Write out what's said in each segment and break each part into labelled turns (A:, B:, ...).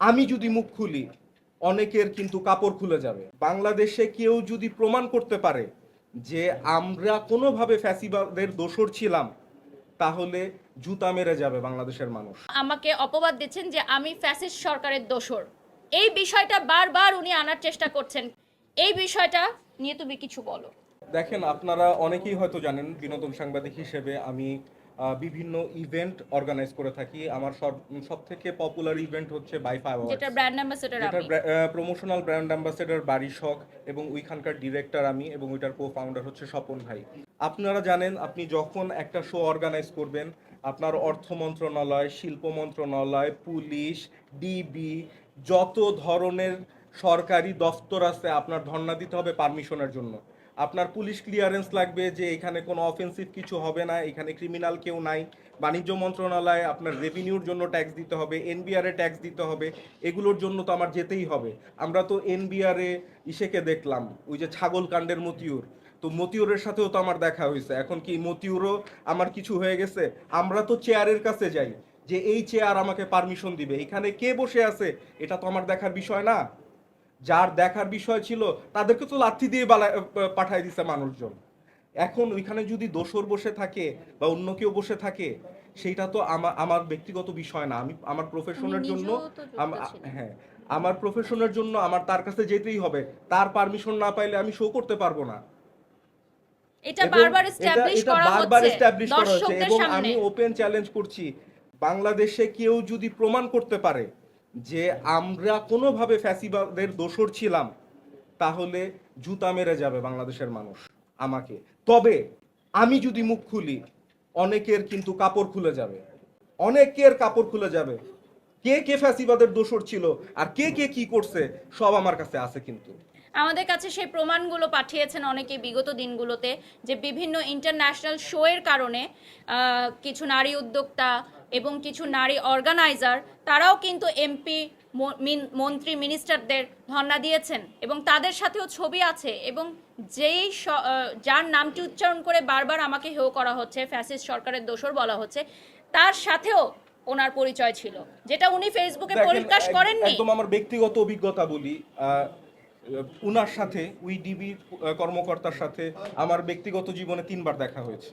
A: আমি যদি মুখ খুলি অনেকের কিন্তু কাপড় খুলে যাবে। বাংলাদেশে কেউ যদি প্রমাণ করতে পারে যে আমরা কোনোভাবে ফ্যাসিবাদের দোষর ছিলাম তাহলে জুতা মেরে যাবে বাংলাদেশের মানুষ।
B: আমাকে অপবাদ দিচ্ছেন যে আমি ফ্যাসিস্ট সরকারের দোসর এই বিষয়টা বারবার উনি আনার চেষ্টা করছেন। এই বিষয়টা নিয়ে তুমি কিছু বলো।
A: দেখেন আপনারা অনেকেই হয়তো জানেন বিনোদন সাংবাদিক হিসেবে আমি বিভিন্ন ইভেন্ট অর্গানাইজ করে থাকি। আমার সব থেকে পপুলার ইভেন্ট হচ্ছে বাই বাইফা
B: যেটা ব্র্যান্ড অ্যাম্বাসেডার আমি।
A: প্রমোশনাল ব্র্যান্ড অ্যাম্বাসেডর বাড়ি শখ এবং ওইখানকার ডিরেক্টর আমি এবং ওইটার কো ফাউন্ডার হচ্ছে স্বপন ভাই। আপনারা জানেন আপনি যখন একটা শো অর্গানাইজ করবেন আপনার অর্থ মন্ত্রণালয় শিল্প মন্ত্রণালয় পুলিশ ডিবি যত ধরনের সরকারি দফতর আছে আপনার ধর্ণা দিতে হবে পারমিশনের জন্য। আপনার পুলিশ ক্লিয়ারেন্স লাগবে যে এখানে কোনো অফেন্সিভ কিছু হবে না, এখানে ক্রিমিনাল কেউ নাই। বাণিজ্য মন্ত্রণালয়ে আপনার রেভিনিউর জন্য ট্যাক্স দিতে হবে এনবিআরে ট্যাক্স দিতে হবে, এগুলোর জন্য তো আমার যেতেই হবে। আমরা তো এনবিআরে ইসেকে দেখলাম, ওই যে ছাগল কাণ্ডের মতিউর। তো মতিউরের সাথেও তো আমার দেখা হয়েছে। এখন কি মতিউরও আমার কিছু হয়ে গেছে? আমরা তো চেয়ারের কাছে যাই, যে এই চেয়ার আমাকে পারমিশন দিবে। এখানে কে বসে আছে? এটা তো আমার দেখার বিষয় না। যার দেখার বিষয় ছিল তাদেরকে তো লাথি দিয়ে বালা- পাঠায় দিছে মানুষজন। এখন ওইখানে যদি দোসর বসে থাকে বা অন্য কেউ বসে থাকে সেইটা তো আমার আমার ব্যক্তিগত বিষয় না। আমি আমার প্রফেশনের জন্য। হ্যাঁ আমার প্রফেশনের জন্য আমার তার কাছে যেতেই হবে। তার পারমিশন না পাইলে আমি শো করতে পারব না।
B: এটা বারবার এস্টাবলিশ করা হচ্ছে
A: এবং আমি ওপেন চ্যালেঞ্জ করছি। বাংলাদেশে কেউ যদি প্রমাণ করতে পারে যে আমরা কোনোভাবে ফ্যাসিবাদের দোষর ছিলাম, তাহলে জুতা মেরে যাবে বাংলাদেশের মানুষ আমাকে। তবে আমি যদি মুখ খুলি, অনেকের কিন্তু কাপড় খুলে যাবে। অনেকের কাপড় খুলে যাবে। কে কে ফ্যাসিবাদের দোষর ছিল আর কে কে কি করছে, সব আমার কাছে আছে কিন্তু।
B: আমাদের কাছে সেই প্রমাণগুলো পাঠিয়েছেন অনেকে বিগত দিনগুলোতে যে বিভিন্ন ইন্টারন্যাশনাল শো এর কারণে কিছু নারী উদ্যোক্তা এবং কিছু নারী অর্গানাইজার তারাও কিন্তু এমপি মন্ত্রী মিনিস্টারদের ধর্ণা দিয়েছেন এবং তাদের সাথেও ছবি আছে এবং যেই যার নামটি উচ্চারণ করে বারবার আমাকে হেয় করা হচ্ছে ফ্যাসিস্ট সরকারের দোষর বলা হচ্ছে তার সাথেও ওনার পরিচয় ছিল যেটা উনি ফেসবুকে পরিপ্রকাশ করেননি।
A: একদম আমার ব্যক্তিগত অভিজ্ঞতা বলি উনার সাথে উই ডিবি কর্মকর্তার সাথে আমার ব্যক্তিগত জীবনে তিনবার দেখা হয়েছে।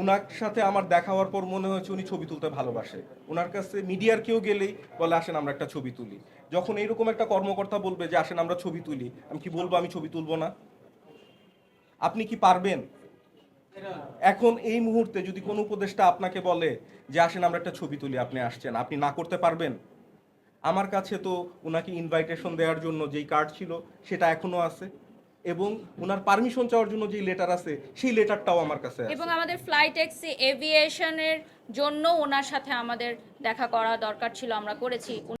A: উনার সাথে আমার দেখা হওয়ার পর মনে হয়েছে উনি ছবি তুলতে ভালোবাসে। ওনার কাছে মিডিয়ার কেউ গেলেই বলে, আসেন, আমরা একটা ছবি তুলি। যখন এইরকম একটা কর্মকর্তা বলবে যে, আসেন, আমরা ছবি তুলি। আমি কি বলব, আমি ছবি তুলবো না? আপনি কি পারবেন? এখন এই মুহূর্তে যদি কোনো উপদেষ্টা আপনাকে বলে যে, আসেন, আমরা একটা ছবি তুলি, আপনি আসছেন। আপনি না করতে পারবেন? আমার কাছে তো ওনাকে ইনভাইটেশন দেওয়ার জন্য যেই কার্ড ছিল, সেটা এখনও আছে? এবং ওনার পারমিশন চাওয়ার জন্য যে লেটার আছে, সেই লেটারটাও আমার কাছে
B: এবং আমাদের ফ্লাইট এক্সি এভিয়েশনের জন্য ওনার সাথে আমাদের দেখা করা দরকার ছিল, আমরা করেছি।